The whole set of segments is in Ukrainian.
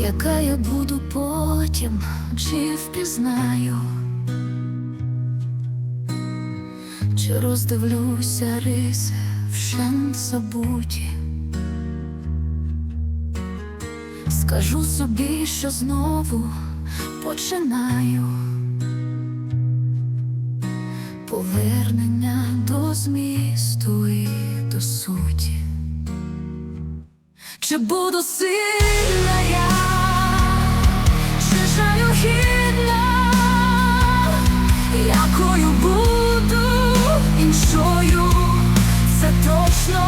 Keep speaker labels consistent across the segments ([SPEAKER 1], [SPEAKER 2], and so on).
[SPEAKER 1] Яка я буду потім, чи впізнаю, чи роздивлюся риси вщент забуті, скажу собі, що знову починаю. Повернення до змісту і до суті. Чи буду сильна я, чи жалюгідна, якою буду? Іншою, це точно,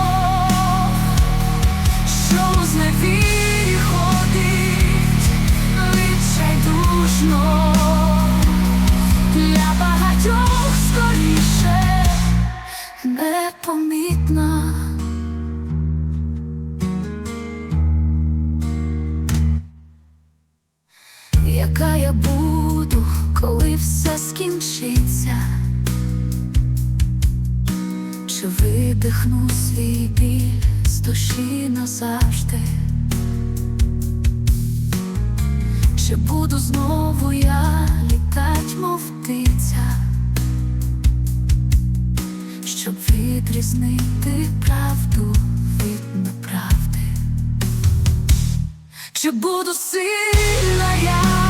[SPEAKER 1] що з відчайдушно для багатьох скоріше непомітна. Яка я буду, коли все скінчиться? Чи видихну свій біль з душі назавжди? Чи буду знову я літать, мов птиця, щоб відрізнити правду від неправди? Чи буду сильна я,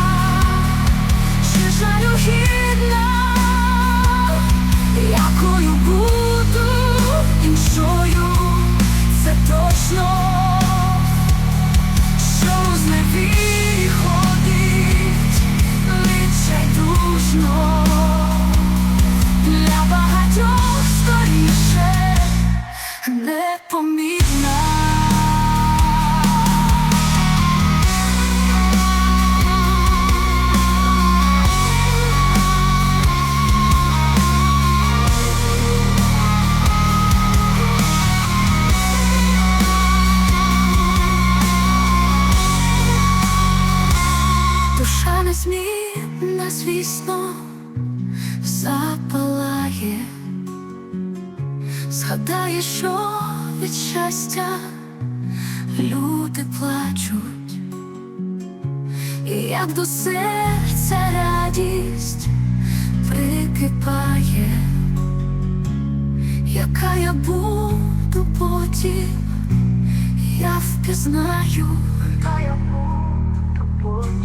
[SPEAKER 1] звісно, запалає, згадає, що від щастя люди плачуть, і як до серця радість прикипає, яка я буду потім, я впізнаю. Яка я буду